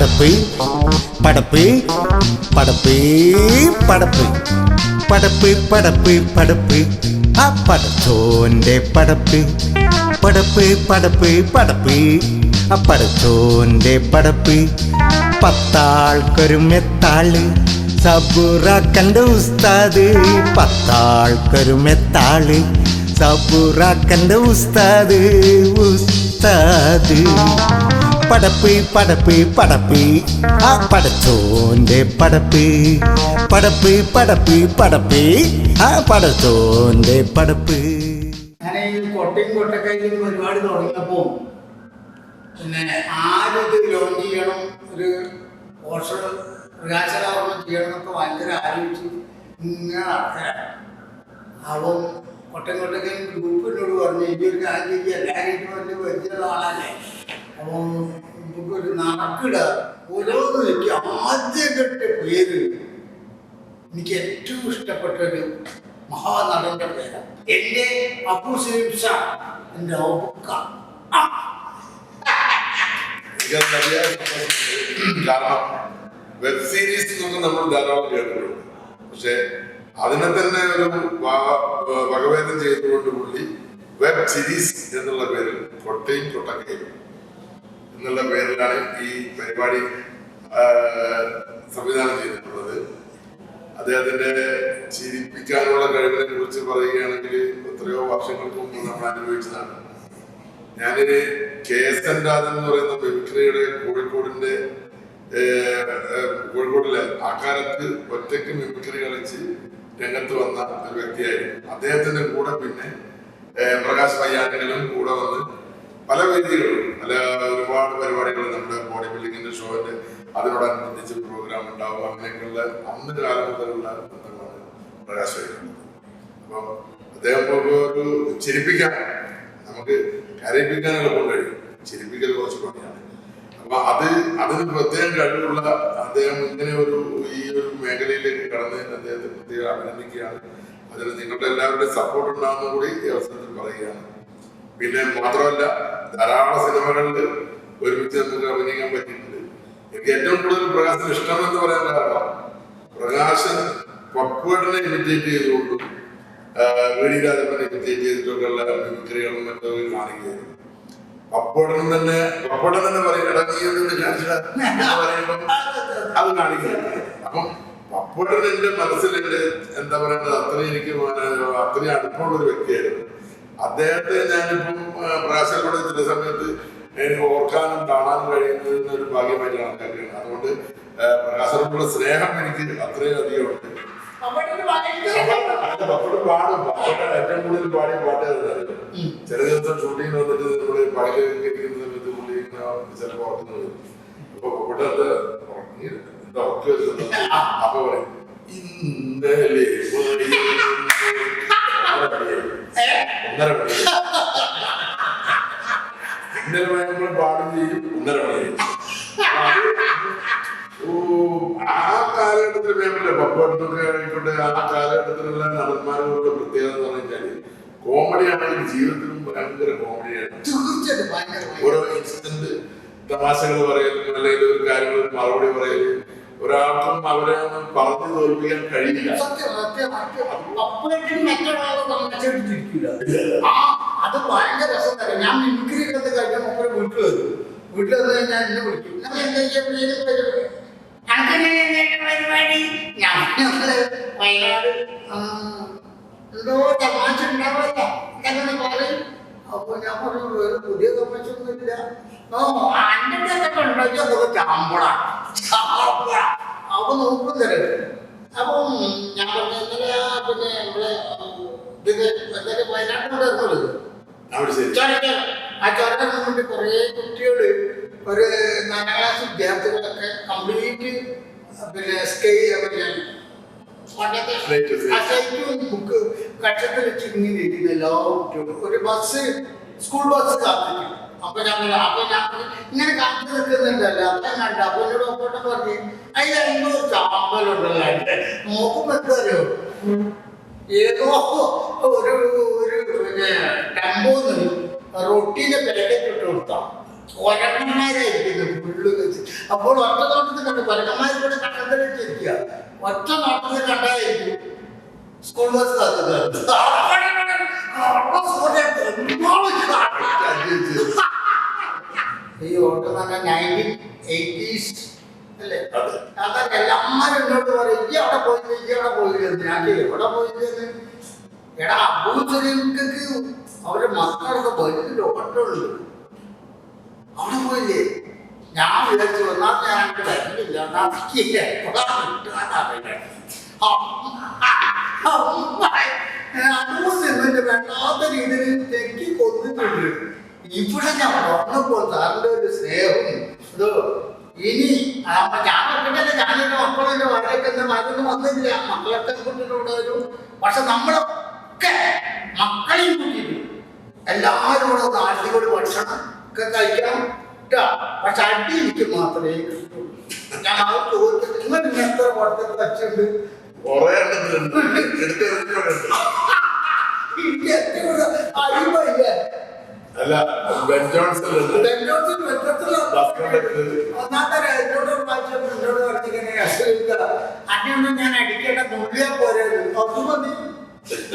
പടപ്പ് പടപ്പ് പടപ്പ് പടപ്പ്. പടപ്പ് പടപ്പ് പടപ്പ്. ആ പടച്ചോന്റെ പടപ്പ്. പടപ്പ് പടപ്പ് പടപ്പ്. ആ പടച്ചോന്റെ പടപ്പ്. പത്താൾക്കൊരു മെത്താൾ സബുറാക്കന്റെ ഉസ്താദ്. പത്താൾക്കൊരു മെത്താൾ സബുറാക്കന്റെ ഉസ്താദ് ഉസ്താദ്. പടപ്പ് പടപ്പ് പടപ്പ്. ആ പടച്ചോന്റെ പടപ്പ് പടപ്പ് പടപ്പ് പടപ്പ്. ആ പടച്ചോന്റെ പടപ്പ്. ഞാൻ ഈ കൊട്ടയും കൊട്ടക്കൈയും പരിപാടി തുടങ്ങിയപ്പോൾ പിന്നെ ആരിത് ലോഞ്ച് ചെയ്യണം ഒരു പോസ്റ്റർ പ്രകാശനാവണം ചെയ്യണം എന്നൊക്കെ ഭയങ്കര ആലോചിച്ച് ഇങ്ങനെ നടക്കാനാണ് അപ്പം കൊട്ടയും കൊട്ടക്കൈയും ഗ്രൂപ്പിനോട് പറഞ്ഞു ഈ ഒരു കാര്യം എല്ലാ എല്ലാവരും വലിയ പരിചയമുള്ള ആളല്ലേ? നമുക്കൊരു നടക്കിടുക ഓരോന്ന് എനിക്ക് ആദ്യഘട്ട പേര് എനിക്ക് ഏറ്റവും ഇഷ്ടപ്പെട്ട ഒരു മഹാനടന്റെ പേരാണ് എന്റെ അപ്പു സലീം ഷാ എന്റെ എനിക്കത് കാരണം വെബ് സീരീസ് എന്നൊക്കെ നമ്മൾ ധാരാളം കേട്ടിട്ടുണ്ട്. പക്ഷെ അതിനെ തന്നെ ഒരു വകവേദം ചെയ്തുകൊണ്ട് പുള്ളി വെബ് സീരീസ് എന്നുള്ള പേരിൽ കൊട്ടയും കൊട്ടക്കയും എന്നുള്ള പേരിലാണ് ഈ പരിപാടി സംവിധാനം ചെയ്തിട്ടുള്ളത്. അദ്ദേഹത്തിന്റെ ചിരിപ്പിക്കാനുള്ള കഴിവിനെ കുറിച്ച് പറയുകയാണെങ്കിൽ എത്രയോ വർഷങ്ങൾക്ക് മുമ്പ് നമ്മൾ അനുഭവിച്ചതാണ്. ഞാനൊരു കെ എസ് എൻ രാജൻ എന്ന് പറയുന്ന മിമിക്രിയുടെ കോഴിക്കോടിന്റെ കോഴിക്കോടിലെ അക്കാലത്ത് കാലത്ത് ഒറ്റയ്ക്ക് മിമിക്രി കളിച്ച് രംഗത്ത് വന്ന ഒരു വ്യക്തിയായിരുന്നു. അദ്ദേഹത്തിന്റെ കൂടെ പിന്നെ പ്രകാശ് പയ്യാനെങ്കിലും കൂടെ വന്ന് പല വേദികളും പല ഒരുപാട് പരിപാടികൾ നമ്മുടെ ബോഡി ബിൽഡിങ്ങിന്റെ ഷോന്റെ അതിനോടനുബന്ധിച്ച് പ്രോഗ്രാം ഉണ്ടാവും. അങ്ങനെയൊക്കെയുള്ള അന്ന് കാലം മുതലുള്ള ബന്ധമാണ് പ്രകാശ് പയ്യാനുള്ളത് അപ്പം അദ്ദേഹം ഒരു ചിരിപ്പിക്കാൻ നമുക്ക് കരയിപ്പിക്കാൻ എളുപ്പം കഴിയും. ചിരിപ്പിക്കൽ കുറച്ച് പണിയാണ്. അപ്പൊ അത് അതിന് പ്രത്യേകം കഴിവുള്ള അദ്ദേഹം ഇങ്ങനെ ഒരു ഈ ഒരു മേഖലയിലേക്ക് കടന്നതിന് അദ്ദേഹത്തെ പ്രത്യേകം അഭിനന്ദിക്കുകയാണ്. അതിൽ നിങ്ങളുടെ എല്ലാവരുടെയും സപ്പോർട്ട് ഉണ്ടാകുന്ന കൂടി ഈ അവസരത്തിൽ പറയുകയാണ്. പിന്നെ മാത്രമല്ല ധാരാളം സിനിമകളിൽ ഒരുമിച്ച് നമുക്ക് അഭിനയിക്കാൻ പറ്റിയിട്ടുണ്ട്. എനിക്ക് ഏറ്റവും കൂടുതൽ പ്രകാശം ഇഷ്ടം എന്ന് പറയാൻ കാരണം പ്രകാശൻ പപ്പുവേട്ടനെ ഇമിറ്റേറ്റ് ചെയ്തുകൊണ്ടും വേണി രാജപ്പനെ ഇമിറ്റേറ്റ് ചെയ്തിട്ടൊക്കെയുള്ള മിമിക്രികളും മറ്റൊക്കെ കാണിക്കുകയായിരുന്നു. പപ്പടം തന്നെ പപ്പടം തന്നെ പറയും ഇടങ്ങിയെന്ന് പറയുമ്പം അത് കാണിക്കുകയാണ് അപ്പം പപ്പടൻ എന്റെ മനസ്സിൽ എന്റെ എന്താ പറയുന്നത് അത്രയും എനിക്ക് അത്രയും അടുപ്പമുള്ള ഒരു വ്യക്തിയായിരുന്നു. അദ്ദേഹത്തെ ഞാനിപ്പം പ്രയാസപ്പെടുന്ന ചില സമയത്ത് എനിക്ക് ഓർക്കാനും കാണാനും കഴിയുന്നതിന് ഒരു ഭാഗ്യമായിട്ട് കണക്കാക്കുകയാണ്. അതുകൊണ്ട് പ്രകാശനോടുള്ള സ്നേഹം എനിക്ക് അത്രയും അധികം ഉണ്ട്. പപ്പടം പാടും. പപ്പടം ഏറ്റവും കൂടുതൽ പാടിയ പാട്ട് അതാണ് ചില ദിവസം ഷൂട്ടിങ്ങിന് വന്നിട്ട് നമ്മുടെ പഴയ കേൾക്കുന്ന സമയത്ത് പുള്ളി ഇങ്ങനെ ചിലപ്പോ ഓർക്കുന്നത് അപ്പൊ പപ്പടം അത് ഉറങ്ങി എന്താ ഉറക്കി വെച്ചത് അപ്പൊ പറയും ഇന്നലെ ഒന്നര മണി ഇന്നലെ നമ്മൾ പാടും ചെയ്യും. ഒന്നര ഓ, ആ കാലഘട്ടത്തിൽ വേണ്ടല്ലോ പപ്പടത്തൊക്കെ ആയിക്കോട്ടെ ആ കാലഘട്ടത്തിലുള്ള നടന്മാരുടെ പ്രത്യേകത എന്ന് പറഞ്ഞാൽ കോമഡി ആണെങ്കിൽ ജീവിതത്തിലും ഭയങ്കര കോമഡിയാണ് ഓരോ ഇൻസിഡന്റ് തമാശകൾ പറയലും അല്ലെങ്കിൽ ഒരു കാര്യങ്ങൾ മറുപടി പറയലും ഒരാൾക്കും അവരെ പറഞ്ഞു തോൽപ്പിക്കാൻ കഴിയില്ല. അത് ഭയങ്കര രസം തരാം ഞാൻ മിമിക്രി എടുത്ത് കഴിഞ്ഞാൽ മുപ്പത് വീട്ടിൽ വരും വീട്ടിൽ വന്നു കഴിഞ്ഞാൽ എന്നെ വിളിക്കും. "ഞാൻ എന്താ ചെയ്യാ? ഏത് പരിപാടി?" "അനക്കെന്താ ഇന്നത്തെ പരിപാടി? ഞാൻ ഞങ്ങൾ വയനാട് ആ, എന്തോ തമാശ ഉണ്ടാവില്ല അപ്പൊ ഞാൻ പറഞ്ഞു വേറെ പുതിയ തമാശ ഒന്നുമില്ല ഓ അന്റെ അതൊക്കെ ഉണ്ടാക്കി അതൊക്കെ ചാമ്പള അപ്പൊ നോക്കും തരും അപ്പം ഞാൻ പറഞ്ഞു ഇന്നലെ പിന്നെ നമ്മളെ ഇത് ഇന്നലെ വയനാട്ടിലൂടെ എത്തുള്ളത് അവിടെ ശരി. ചൊരക്കൽ ആ ചൊരക്കൽ നിന്നിട്ട് കുറേ കുട്ടികൾ ഒരു നാലാം ക്ലാസ് വിദ്യാർത്ഥികളൊക്കെ കംപ്ലീറ്റ് പിന്നെ സ്കൈ പിന്നെ പണ്ടത്തെ slate ബുക്ക് കക്ഷത്തിൽ വെച്ച് ഇങ്ങനെ ഇരിക്കുന്ന എല്ലാ കുട്ടികളും. ഒരു ബസ് സ്കൂൾ ബസ് കാത്തിരിക്കും. അപ്പൊ ഞാൻ അപ്പൊ ഞാൻ ഇങ്ങനെ കാത്തു നിൽക്കുന്നുണ്ടല്ലോ. അപ്പൊ കണ്ട അപ്പൊ എന്നോട് ഒപ്പോട്ടെ പറഞ്ഞു അതിൽ എന്തോ ചാമ്പലുണ്ടല്ലോ നോക്കും നോക്കുമ്പോ ഏതോ ഒരു ഒരു പിന്നെ ടെമ്പോന്ന് റൊട്ടീന്റെ പാക്കറ്റ് ഇട്ട് കൊടുത്താ. ഒരണ്ണന്മാരായിരിക്കുന്നു ഫുള്ള് വെച്ച്. അപ്പോൾ ഒറ്റ നോട്ടത്തിൽ കണ്ടു പരക്കന്മാർ കൂടെ കണ്ടത്തിലിരിക്കുക ഒറ്റ നോട്ടത്തിൽ കണ്ടായിരിക്കും സ്കൂൾ ബസ് കാത്തുന്നത് അബൂസലിക്ക് അവരെ മക്കളൊക്കെ വലിയ ഓട്ടമുണ്ട്. അവിടെ പോയില്ലേ? ഞാൻ വിചാരിച്ചു വന്നാൽ ഞാൻ വരുന്നില്ല. വേണ്ടാത്ത രീതിയിൽ തെക്കി കൊന്നിട്ടുണ്ട്. ഇവിടെ ഞാൻ വന്നപ്പോൾ സാറിന്റെ ഒരു സ്നേഹം. ഇതോ ഇനി ആ ഞാൻ എന്റെ ഞാനെന്റെ വരൊക്കെ മരുന്ന് വന്നില്ല. മക്കളൊക്കെ കൊണ്ടിട്ടുണ്ടായിരുന്നു പക്ഷെ നമ്മളൊക്കെ മക്കളെയും കൂട്ടിയിട്ട്. എല്ലാവരും കൂടെ നാട്ടിൽ കൂടി ഭക്ഷണം ഒക്കെ കഴിക്കാം. പക്ഷെ അടി എനിക്ക് മാത്രമേ ഞാൻ അവർ ചോദിച്ചത് നിങ്ങൾ വെച്ചിട്ടുണ്ട്? കുറെ. എനിക്ക് ഏറ്റവും അല്ല ബെൻ ജോൺസൺ ഉണ്ട് ബെഞ്ചോസിൽ വെച്ചത്തില്ല ഭാസ്കറിന്റെ ഒന്നാമത്തെ എന്നോട് ഒരു പ്രാവശ്യം എന്നോട് പറഞ്ഞിങ്ങനെ അടിയൊന്നും ഞാൻ അടിക്കേണ്ട നുള്ളിയാ പോരെ അത് മതി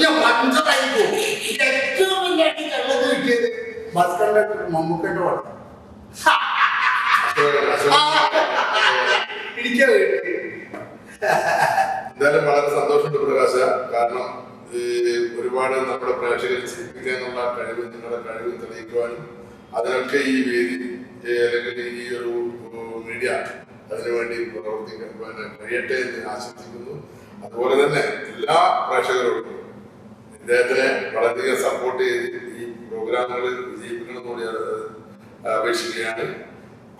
ഞാൻ പഞ്ചറായി പോകും ഇത് ഏറ്റവും വലിയ അടി കള്ളത് കിട്ടിയത് ബസ് കണ്ടക്ടർ മമ്മൂക്കന്റെ പടം എന്തായാലും വളരെ സന്തോഷമുണ്ട് പ്രകാശ. കാരണം ഈ ഒരുപാട് നമ്മുടെ പ്രേക്ഷകരെ ചിരിപ്പിക്കാനുള്ള കഴിവ് നിങ്ങളുടെ കഴിവ് തെളിയിക്കുവാനും അതിനൊക്കെ ഈ വേദി അല്ലെങ്കിൽ ഈ ഒരു മീഡിയ അതിനുവേണ്ടി പ്രവർത്തിക്കാൻ കഴിയട്ടെ എന്ന് ആശംസിക്കുന്നു. അതുപോലെ തന്നെ എല്ലാ പ്രേക്ഷകരോടും ഇദ്ദേഹത്തിനെ വളരെയധികം സപ്പോർട്ട് ചെയ്ത് ഈ വിജയിപ്പിക്കണമെന്നോട് അപേക്ഷിക്കുകയാണ്.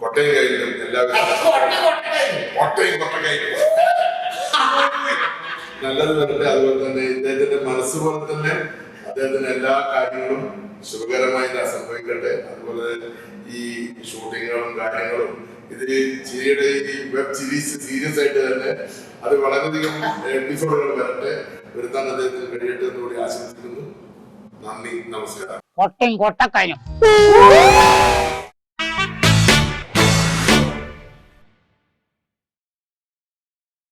കൊട്ടയം കയ്യിലും എല്ലാവരും കൊട്ട കൊട്ടായി നല്ലത് വരട്ടെ. അതുപോലെ തന്നെ ഇദ്ദേഹത്തിന്റെ മനസ്സ് പോലെ തന്നെ അദ്ദേഹത്തിന്റെ എല്ലാ കാര്യങ്ങളും ശുഭകരമായി ഇതാ സംഭവിക്കട്ടെ. അതുപോലെ ഈ ഷൂട്ടിങ്ങുകളും കാര്യങ്ങളും ഇതിൽ ചിരിയുടെ ഈ വെബ് സീരീസ് സീരിയസ് ആയിട്ട് തന്നെ അത് വളരെയധികം എപ്പിസോഡുകൾ വരട്ടെ. വരുത്താൻ അദ്ദേഹത്തിന് കഴിയട്ടെ എന്നുകൂടി ആശംസിക്കുന്നു. നന്ദി നമസ്കാരം. കൊട്ടയും കൊട്ടക്കനും